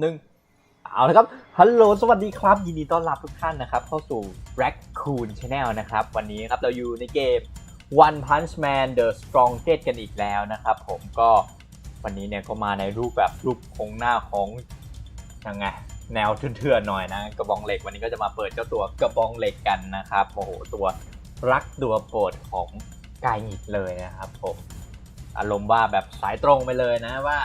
หนึ่งเอาละครับ ฮัลโหล สวัสดีครับ ยินดีต้อนรับทุกท่านนะครับ เข้าสู่ Raccoon Channel นะครับ วันนี้ครับเราอยู่ในเกม One Punch Man The Strongest กันอีกแล้วนะครับ ผมก็วันนี้เนี่ยก็มาในรูปแบบรูปโครงหน้าของยังไงแนวเถื่อนๆหน่อยนะ กระบองเหล็กวันนี้ก็จะมาเปิดเจ้าตัวกระบองเหล็กกันนะครับโอ้โหตัวรักตัวโปรดของกายหงิดเลยนะครับผมอารมณ์ว่าแบบสายตรงไปเลยนะว่า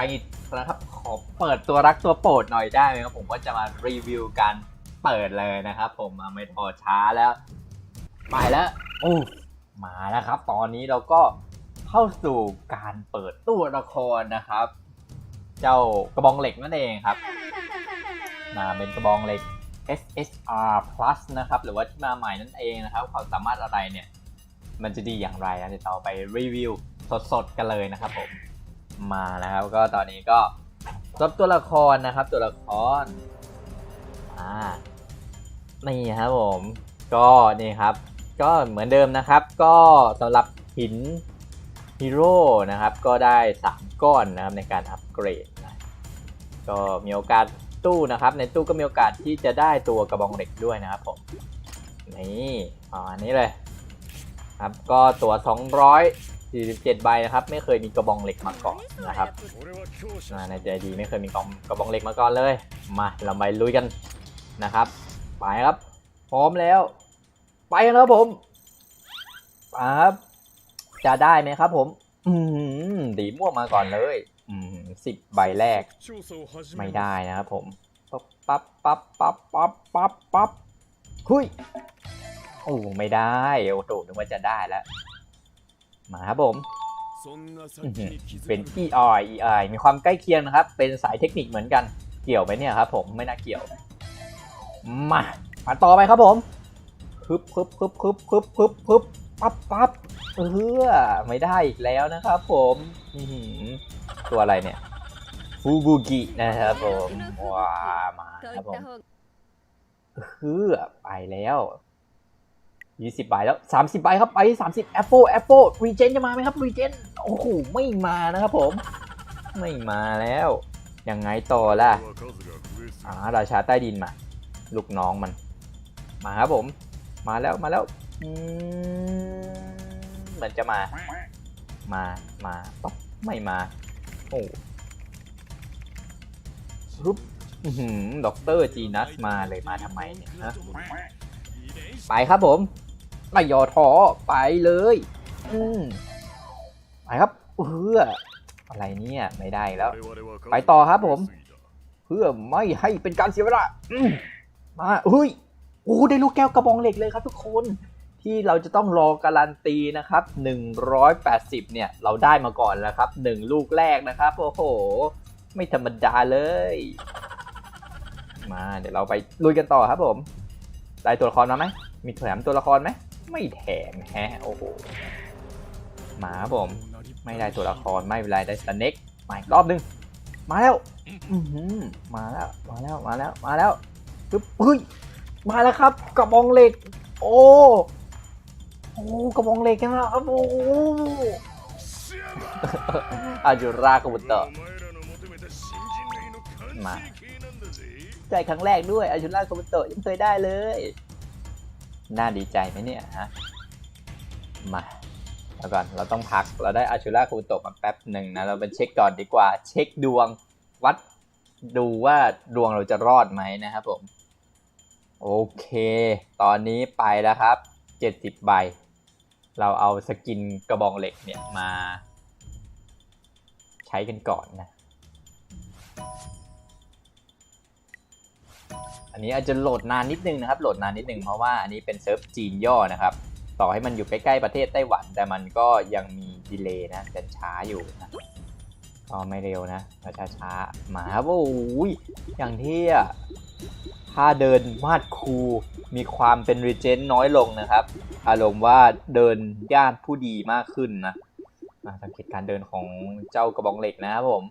ไกด์นะครับขอเปิดตัวรักตัวโปรดหน่อยได้ไหมครับผมก็จะมารีวิวการเปิดเลยนะครับผมไม่พอช้าแล้วไปแล้วโอ้มาแล้วครับ ตอนนี้เราก็เข้าสู่การเปิดตัวละครนะครับ เจ้ากระบองเหล็กนั่นเองครับมาเป็นกระบองเหล็ก SSR Plus นะครับ หรือว่าที่มาใหม่นั่นเองนะครับ ความสามารถอะไรเนี่ย มันจะดีอย่างไรนะเดี๋ยวเราไปรีวิวสดๆกันเลยนะครับผม มานะครับ ก็ตอนนี้ก็รับตัวละครนะครับ ตัวละครอ่านี่ครับผม ก็นี่ครับ ก็เหมือนเดิมนะครับ ก็สำหรับหินฮีโร่นะครับ ก็ได้ 3 ก้อนนะครับในการอัปเกรดนะก็มีโอกาสตู้นะครับ ในตู้ก็มีโอกาสที่จะได้ตัวกระบองเหล็กด้วยนะครับผมนี่อ่าอันนี้เลยครับก็ตัว 47ใบนะครับ ไม่เคยมีกระบองเหล็กมาก่อนนะครับในใจดีไม่เคยมีกระกระบองเหล็กมาก่อนเลย มาเราไปลุยกันนะครับ ไปครับ พร้อมแล้ว ไปกันครับผมไปครับจะได้ไหมครับ ผม อืมดีม่วงมาก่อนเลย อืมสิบใบแรก ไม่ได้นะครับผมปั๊บปั๊บปั๊บปั๊บปั๊บปั๊บปั๊บคุยโอ้ไม่ได้โอ้โหนึกว่าจะได้แล้ว มาครับผมอื้อหือเป็น ER EI มีความใกล้เคียงนะครับ เป็นสายเทคนิคเหมือนกันเกี่ยวไหมเนี่ยครับผมไม่น่าเกี่ยว มามาต่อไปครับผมฮึบฮึบฮึบฮึบฮึบฮึบฮึบปั๊บปั๊บเออไม่ได้อีกแล้วนะครับผมอื้อหือตัวอะไรเนี่ยฟูบุกินะครับผมว้ามาครับผมเฮือไปแล้ว ยี่สิบใบแล้วสามสิบใบครับไปสามสิบแอปโฟแอปโฟรีเจนจะมาไหมครับรีเจนโอ้โหไม่มานะครับผม ไม่มาแล้วยังไงต่อล่ะอ่าราชาใต้ดินมา ลูกน้องมัน มาครับผม มาแล้วมาแล้วอืมเหมือนจะมา มามาปั๊บไม่มา โอ้รุปด็อกเตอร์จีนัสมาเลยมาทำไมเนี่ยฮะไปครับผม ไม่ยอท้อไปเลย อืมไปครับเพื่ออะไรเนี่ยไม่ได้แล้ว ไปต่อครับผม เพื่อไม่ให้เป็นการเสียเวลาอืมมาเฮ้ยโอ้ได้ลูกแก้วกระบองเหล็กเลยครับทุกคนที่เราจะต้องรอการันตีนะครับ 180 เนี่ย เราได้มาก่อนแล้วครับหนึ่งลูกแรกนะครับ โอ้โห ไม่ธรรมดาเลย มาเดี๋ยวเราไปลุยกันต่อครับผม ได้ตัวละครมาไหม มีแถมตัวละครไหม ไม่แถมแฮะโอ้โหมาครับผม ไม่ได้ตัวละครไม่เป็นไรได้สเน็กมาอีกรอบหนึง มาแล้วอือหือมาแล้ว มาแล้ว มาแล้ว มาแล้วปึ๊บเฮ้ย มาแล้วครับ กระบองเหล็ก โอ้โอ้กระบองเหล็กกันแล้วครับโอ้อาจุรากบุตเตอร์มาใจครั้งแรกด้วยอาชุล่าคอมโตะยังเคยได้เลย น่าดีใจไหมเนี่ยฮะ มาแล้วก่อน เราต้องพัก เราได้อาชูล่าคูโตะมาแป๊บหนึ่งนะ เราไปเช็คก่อนดีกว่า เช็คดวง วัดดูว่าดวงเราจะรอดไหมนะครับผม โอเค ตอนนี้ไปแล้วครับ 70 ใบ เราเอาสกินกระบองเหล็กเนี่ยมา ใช้กันก่อนนะ อันนี้อาจจะโหลดนานนิดนึงนะครับ โหลดนานนิดนึงเพราะว่าอันนี้เป็นเซิร์ฟจีนย่อนะครับ ต่อให้มันอยู่ใกล้ๆประเทศไต้หวัน แต่มันก็ยังมีดีเลย์นะจะช้าอยู่นะก็ไม่เร็วนะก็ช้าช้ามาครับโอ้ยอย่างที่ถ้าเดินมาดคูมีความเป็นรีเจนน้อยลงนะครับ อารมณ์ว่าเดินย่านผู้ดีมากขึ้นนะมาสังเกตการเดินของเจ้ากระบองเหล็กนะครับผม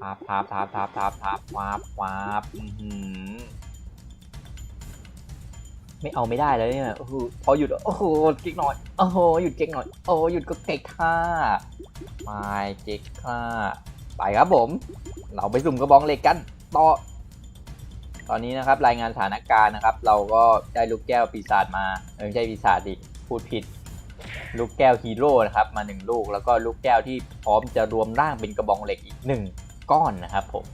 พับพัาพัาพัาพัาพัาพภบวับ ไม่เอาไม่ได้แล้วเนี่ยโอ้โหพอหยุดโอ้โหเก๊กหน่อยโอ้โหหยุดเก๊กหน่อยโอ้หยุดก็เก๊กค่ะไปเก๊กค่ะไปครับผม เราไปสุ่มกระบองเหล็กกันต่อตอนนี้นะครับรายงานสถานการณ์นะครับ เราก็ได้ลูกแก้วปีศาจมาเออไม่ใช่ปีศาจดิพูดผิด ลูกแก้วฮีโร่นะครับมาหนึ่งลูกแล้วก็ลูกแก้วที่พร้อมจะรวมร่างเป็นกระบองเหล็กอีกหนึ่งก้อนนะครับผม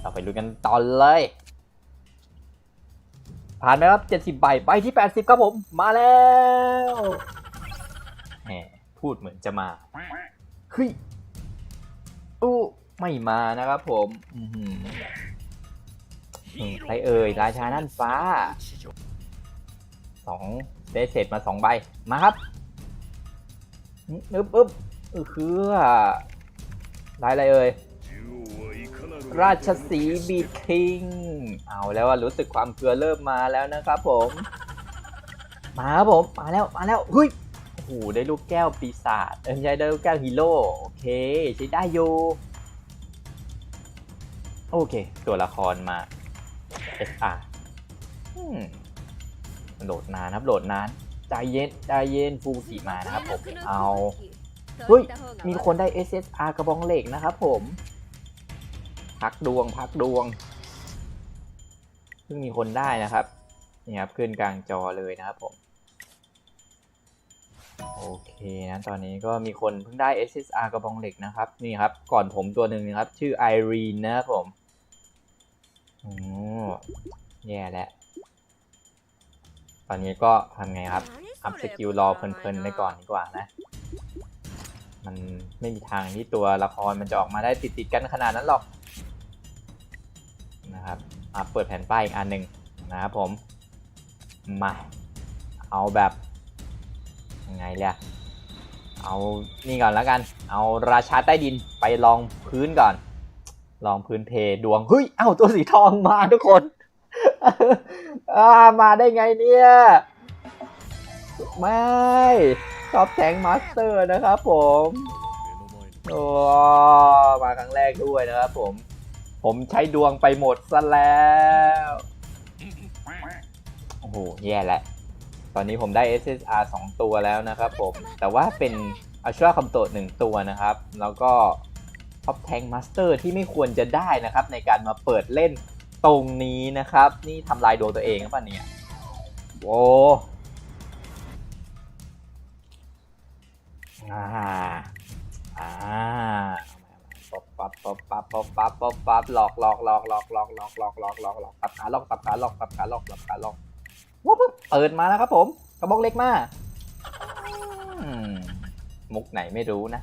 เราไปดูกันตอนเลย ผ่านไปครับ 70ใบใบที่ 80 ครับผม มาแล้วแหมพูดเหมือนจะมาเฮ้ยอู้ไม่มานะครับผมอือหือใครเอ่ย ราชานั่นฟ้าสองได้เศษมาสองใบ มาครับอึ๊บอึ๊บคือได้อะไรเอ่ย ราชสีบีทิง เอาแล้วว่ารู้สึกความเกลือเริ่มมาแล้วนะครับผม มาครับผม มาแล้ว มาแล้วเฮ้ยโอ้โหได้ลูกแก้วปีศาจเอ้ยไม่ใช่ได้ลูกแก้วฮีโร่โอเคใช้ได้อยู่โอเค ตัวละครมา SR อืมโหลดนานครับโหลดนานใจเย็นใจเย็นฟูกิมานะครับผมเอาเฮ้ยมีคนได้ SSR กระบองเหล็กนะครับผม พักดวงพักดวงเพิ่งมีคนได้นะครับนี่ครับขึ้นกลางจอเลยนะครับผมโอเคนะตอนนี้ก็มีคนเพิ่งได้ SSR กระบองเหล็กนะครับนี่ครับ ก่อนผมตัวหนึ่งนะครับ ชื่อไอรีนนะครับผมโอ้แย่แล้วตอนนี้ก็ทำไงครับ อัพสกิลรอเพลินๆไปก่อนดีกว่านะ มันไม่มีทางที่ตัวละครมันจะออกมาได้ติดๆกันขนาดนั้นหรอก นะครับอะเปิดแผ่นป้ายอีกอันหนึ่งนะครับผมมาเอาแบบยังไงเลยเอานี่ก่อนแล้วกัน เอาราชาใต้ดินไปลองพื้นก่อน ลองพื้นเพดวงเฮ้ยเอ้าตัวสีทองมาทุกคนอามาได้ไงเนี่ยไม่ท็อปแทงมาสเตอร์นะครับผมโอ้มาครั้งแรกด้วยนะครับผม ผมใช้ดวงไปหมดซะแล้ว โอ้โห แย่แล้วตอนนี้ผมได้ SSR 2 ตัวแล้วนะครับผม แต่ว่าเป็น Ultra c o m t o 1ตัวนะครับ แล้วก็ Top Tank Master ที่ไม่ควรจะได้นะครับ ในการมาเปิดเล่นตรงนี้นะครับ นี่ทำลายดวงตัวเองหรือเปล่ะเนี่ยโอ้อ่า อ่า ป๊อปปั๊บป๊อปปั๊บป๊อปปั๊บป๊อปปั๊บหลอกหลอกหลอกหลอกหลอกหลอกหลอกหลอกหลอกหลอกตับขาหลอกตับขาหลอกตับขาหลอกตับขาหลอกว้าวเปิดมาแล้วครับผมกระบอกเล็กมาอืมมุกไหนไม่รู้นะ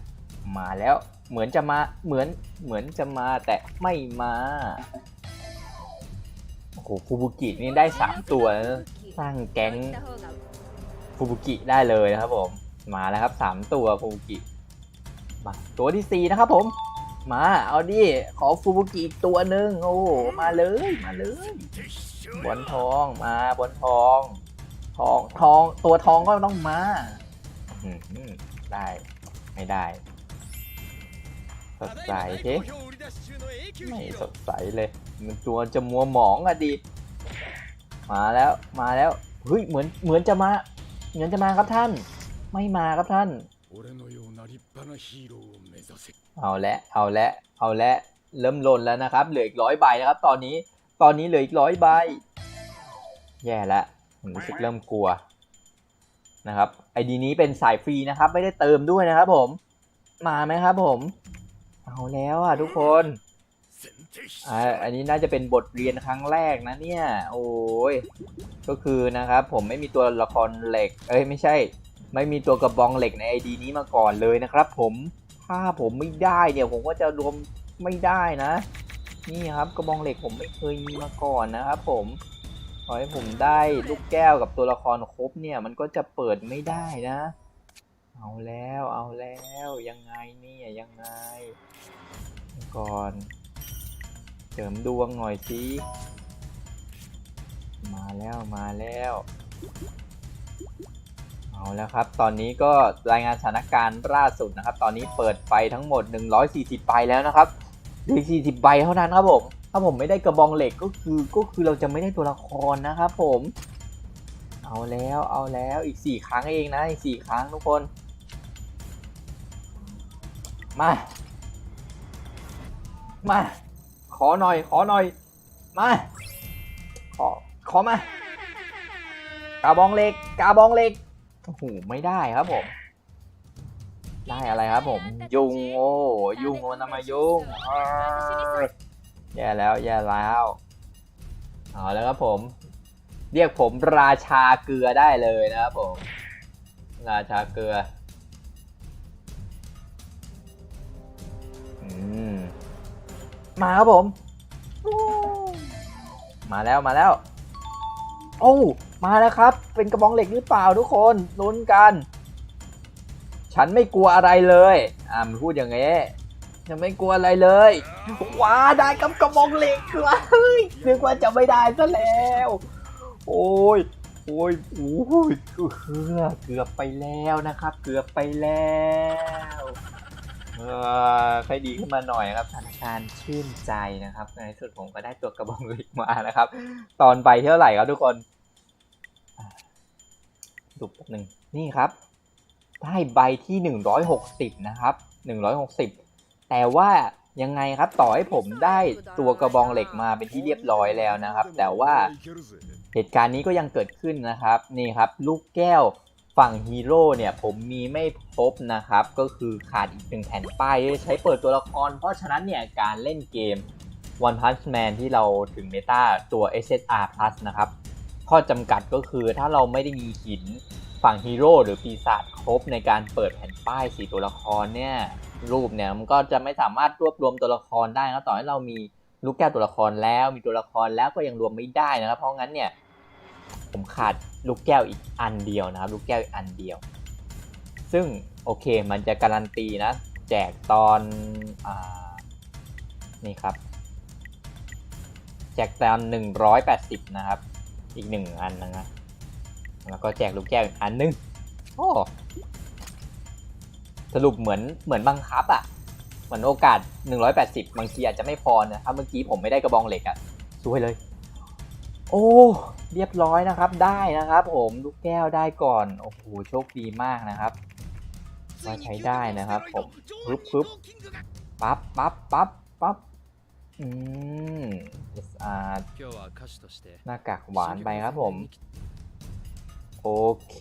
มาแล้วเหมือนจะมาเหมือนเหมือนจะมาแต่ไม่มาโอ้โหฟูบุกินี่ได้สามตัวนะสร้างแก๊งฟูบุกิได้เลยนะครับผม มาแล้วครับสามตัวฟูบุกิมาตัวที่สี่นะครับผม มา เอาดิ ขอฟูบุกิอีกตัวหนึ่งโอ้โห มาเลย มาเลย บอลทอง มาบอลทอง ทอง ทอง ตัวทองก็ต้องมา ได้ ไม่ได้ สดใสเฮ้ไม่สดใสเลย มันตัวจะมัวหมองอะดิ มาแล้ว มาแล้ว เฮ้ย เหมือน เหมือนจะมา เหมือนจะมาครับท่าน ไม่มาครับท่าน เอาละเอาละเอาละเริ่มลนแล้วนะครับ เหลืออีกร้อยใบนะครับ ตอนนี้ตอนนี้เหลืออีกร้อยใบ แย่ละผมรู้สึกเริ่มกลัวนะครับไอดีนี้เป็นสายฟรีนะครับ ไม่ได้เติมด้วยนะครับผม มาไหมครับผม เอาแล้วอะทุกคนอ่าอันนี้น่าจะเป็นบทเรียนครั้งแรกนะเนี่ย โอ้ยก็คือนะครับผมไม่มีตัวละครเหล็ก เอ้ยไม่ใช่ ไม่มีตัวกระบองเหล็กในไอดีนี้มาก่อนเลยนะครับผม ถ้าผมไม่ได้เนี่ยผมก็จะรวมไม่ได้นะ นี่ครับกระบองเหล็กผมไม่เคยมีมาก่อนนะครับ ผมขอให้ผมได้ลูกแก้วกับตัวละครครบเนี่ย มันก็จะเปิดไม่ได้นะ เอาแล้วเอาแล้วยังไงเนี่ยยังไง ก่อนเสริมดวงหน่อยสิมาแล้วมาแล้ว เอาแล้วครับ ตอนนี้ก็รายงานสถานการณ์ล่าสุดนะครับ ตอนนี้เปิดไปทั้งหมด 140ใบแล้วนะครับเหลือ40ใบเท่านั้นครับผม ถ้าผมไม่ได้กระบองเหล็กก็คือก็คือเราจะไม่ได้ตัวละครนะครับผม เอาแล้วเอาแล้วอีก 4 ครั้งเองนะอีก 4 ครั้งทุกคน มา มา ขอหน่อย ขอหน่อย มา ขอ ขอมากาบองเหล็กกาบองเหล็ก โอ้โหไม่ได้ครับผม ได้อะไรครับผม ยุงโอ้ยุงมันทำไมยุงอ้าวแย่แล้วแย่แล้วเอาแล้วครับผม เรียกผมราชาเกลือได้เลยนะครับผม ราชาเกลืออืมมาครับผม มาแล้วมาแล้ว โอ้ มาแล้วครับ เป็นกระบองเหล็กหรือเปล่าทุกคนลุ้นกัน ฉันไม่กลัวอะไรเลย อ่ามันพูดอย่างงี้ฉันไม่กลัวอะไรเลยว้าได้กับกระบองเหล็กว้าเฮ้ยนึกว่าจะไม่ได้ซะแล้ว โอ้ยโอ้ยโอ้ยเกือบเกือบไปแล้วนะครับ เกือบไปแล้วเออใครดีขึ้นมาหน่อยครับสถานการณ์ชื่นใจนะครับในที่สุดผมก็ได้ตัวกระบองเหล็กมานะครับ ตอนใบเท่าไหร่ครับทุกคน ดูแป๊บหนึ่งนี่ครับ ได้ใบที่ 160 นะครับ 160 แต่ว่ายังไงครับต่อให้ผมได้ตัวกระบองเหล็กมาเป็นที่เรียบร้อยแล้วนะครับ แต่ว่าเหตุการณ์นี้ก็ยังเกิดขึ้นนะครับ นี่ครับ ลูกแก้วฝั่งฮีโร่เนี่ยผมมีไม่ครบนะครับ ก็คือขาดอีกหนึ่งแผ่นป้ายใช้เปิดตัวละคร เพราะฉะนั้นเนี่ยการเล่นเกม One Punch Man ที่เราถึงเมตาตัว SSR Plus นะครับ ข้อจำกัดก็คือถ้าเราไม่ได้มีหินฝั่งฮีโร่หรือปีศาจครบในการเปิดแผ่นป้ายสีตัวละครเนี่ยรูปเนี่ยมันก็จะไม่สามารถรวบรวมตัวละครได้นะต่อให้เรามีลูกแก้วตัวละครแล้วมีตัวละครแล้วก็ยังรวมไม่ได้นะครับ เพราะงั้นเนี่ยผมขาดลูกแก้วอีกอันเดียวนะครับ ลูกแก้วอีกอันเดียว ซึ่งโอเคมันจะการันตีนะ แจกตอนอนี่ครับ แจกตอนหนึ่งร้อยแปดสิบนะครับ อีกหนึ่งอันนะแล้วก็แจกลูกแก้วอีกอันหนึงโอ้สรุปเหมือนเหมือนบังคับอะ่ะเหมือนโอกาส 180 บางทีอาจจะไม่พอนะถ้าเมื่อกี้ผมไม่ได้กระบองเหล็กอะ่ะสวยเลย โอ้เรียบร้อยนะครับได้นะครับ ผมลูกแก้วได้ก่อนโอ้โหโชคดีมากนะครับว่าใช้ได้นะครับผมปึ๊บปึ๊บปั๊บปั๊บปั๊บปั๊บืม SR หน้ากากหวานไปครับผม โอเค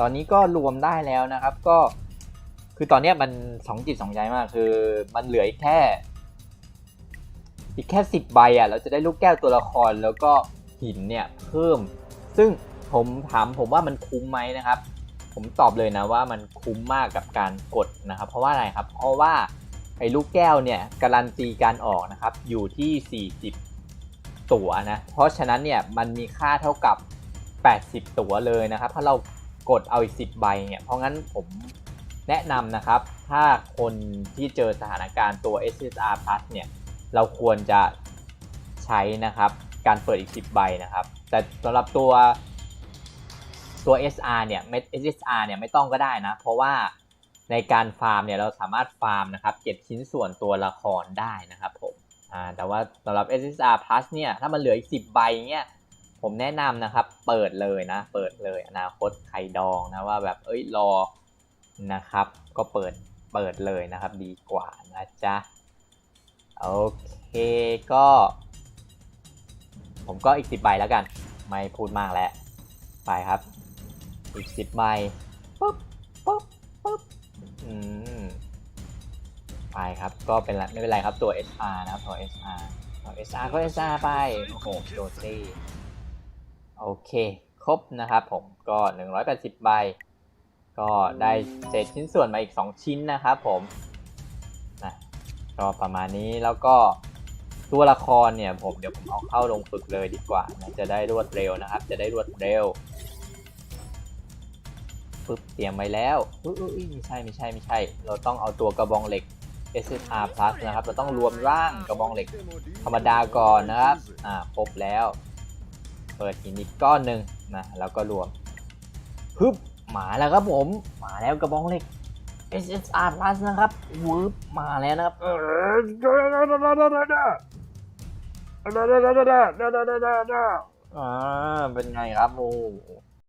ตอนนี้ก็รวมได้แล้วนะครับ ก็ คือตอนนี้มันสองจิตสองใจมาก คือมันเหลืออีกแค่ อีกแค่สิบใบอะ เราจะได้ลูกแก้วตัวละครแล้วก็หินเนี่ยเพิ่ม ซึ่งผมถามผมว่ามันคุ้มไหมนะครับ ผมตอบเลยนะว่ามันคุ้มมากกับการกดนะครับ เพราะว่าอะไรครับ เพราะว่า ไอ้ลูกแก้วเนี่ยการันตีการออกนะครับอยู่ที่ 40 ตั๋วนะเพราะฉะนั้นเนี่ยมันมีค่าเท่ากับ 80 ตั๋วเลยนะครับถ้าเรากดเอาอีก 10 ใบเนี่ยเพราะงั้นผมแนะนำนะครับถ้าคนที่เจอสถานการณ์ตัว SSR Plus เนี่ยเราควรจะใช้นะครับการเปิดอีก 10 ใบนะครับ แต่สำหรับตัวตัว SR เนี่ยไม่ SSR เนี่ยไม่ต้องก็ได้นะ เพราะว่า ในการฟาร์มเนี่ยเราสามารถฟาร์มนะครับเก็บชิ้นส่วนตัวละครได้นะครับผมอ่าแต่ว่าสำหรับ SSR Plus เนี่ยถ้ามันเหลืออีก 10 ใบเนี่ยผมแนะนำนะครับเปิดเลยนะ เปิดเลยอนาคตใครดองนะว่าแบบเอ้ยรอนะครับ ก็เปิดเปิดเลยนะครับดีกว่านะจ๊ะโอเคก็ ผมก็อีก 10 ใบแล้วกัน ไม่พูดมากแล้ว ไปครับ อีก 10 ใบปุ๊บปุ๊บ ไปครับ ก็เป็นไรไม่เป็นไรครับตัว SR นะครับตัว SR ตัว SR ก็ SR ไป โอ้โหโดเซ่โอเค ครบนะครับผมก็ 180 ใบ ก็ได้เศษชิ้นส่วนมาอีก 2 ชิ้นนะครับผมนะก็ประมาณนี้แล้วก็ตัวละครเนี่ยผมเดี๋ยวผมเอาเข้าลงฝึกเลยดีกว่านะจะได้รวดเร็วนะครับ จะได้รวดเร็วปึ๊บเตรียมไว้แล้วอุ้ยอุ้ยอุ้ยไม่ใช่ไม่ใช่ไม่ใช่ เราต้องเอาตัวกระบองเหล็ก SSR Plus นะครับ เราต้องรวมร่างกระบองเหล็กธรรมดาก่อนนะครับ อ่า ครบแล้ว เปิดหินอีกก้อนหนึ่งนะ แล้วก็รวมฮึบมาแล้วครับผม มาแล้วกระบองเหล็ก SSR Plus นะครับวืบมาแล้วนะครับอ่าเป็นไงครับโอ้